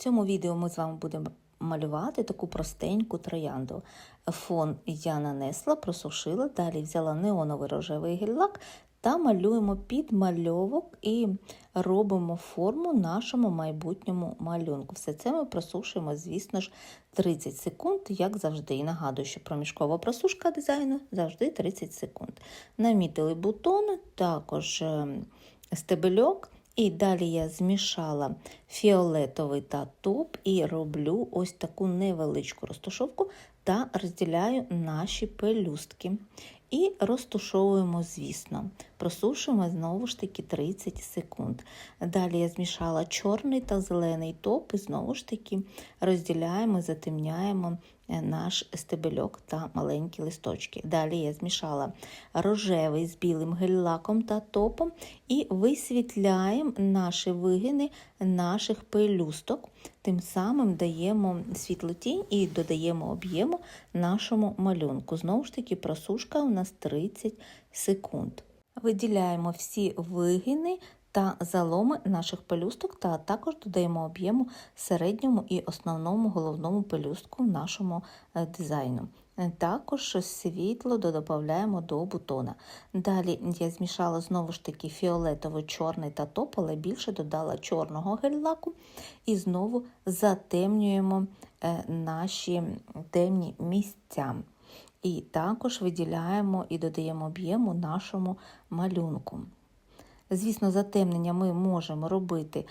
В цьому відео ми з вами будемо малювати таку простеньку троянду. Фон я нанесла, просушила, далі взяла неоновий рожевий гель-лак та малюємо підмальовок і робимо форму нашому майбутньому малюнку. Все це ми просушуємо, звісно ж, 30 секунд, як завжди. І нагадую, що проміжкова просушка дизайну завжди 30 секунд. Намітили бутони, також ем, стебельок. І далі я змішала фіолетовий та топ і роблю ось таку невеличку розташовку та розділяю наші пелюстки. І розтушовуємо, звісно, просушуємо знову ж таки 30 секунд. Далі я змішала чорний та зелений топ, і знову ж таки розділяємо, затемняємо наш стебельок та маленькі листочки. Далі я змішала рожевий з білим гель-лаком та топом і висвітляємо наші вигини наших пелюсток. Тим самим даємо світлотінь і додаємо об'єму нашому малюнку. Знову ж таки, просушка у нас 30 секунд. Виділяємо всі вигини та заломи наших пелюсток, та також додаємо об'єму середньому і основному головному пелюстку в нашому дизайну. Також світло додаємо до бутона. Далі я змішала знову ж таки фіолетово-чорний та топ, але більше додала чорного гель-лаку і знову затемнюємо наші темні місця. І також виділяємо і додаємо об'єму нашому малюнку. Звісно, затемнення ми можемо робити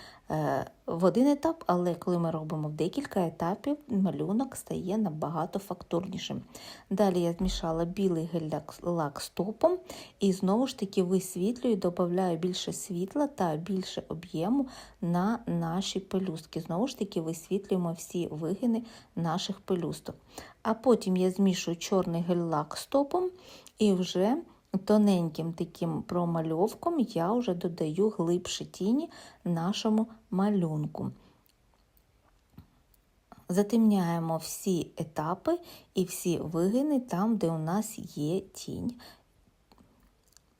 в один етап, але коли ми робимо в декілька етапів, малюнок стає набагато фактурнішим. Далі я змішала білий гель-лак з топом і знову ж таки висвітлюю, додаю більше світла та більше об'єму на наші пелюстки. Знову ж таки, висвітлюємо всі вигини наших пелюсток. А потім я змішую чорний гель-лак з топом і вже Тоненьким таким промальовком я вже додаю глибші тіні нашому малюнку. Затемняємо всі етапи і всі вигини там, де у нас є тінь.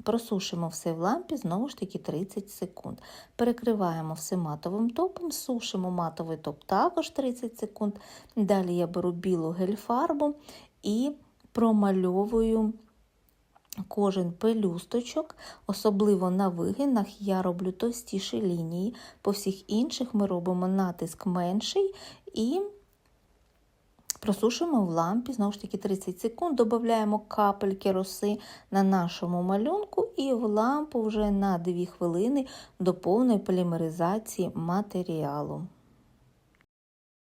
Просушимо все в лампі, знову ж таки 30 секунд. Перекриваємо все матовим топом, сушимо матовий топ також 30 секунд. Далі я беру білу гель-фарбу і промальовую кожен пелюсточок, особливо на вигинах, я роблю товстіші лінії, по всіх інших ми робимо натиск менший і просушуємо в лампі, знову ж таки 30 секунд, додаємо капельки роси на нашому малюнку і в лампу вже на 2 хвилини до повної полімеризації матеріалу.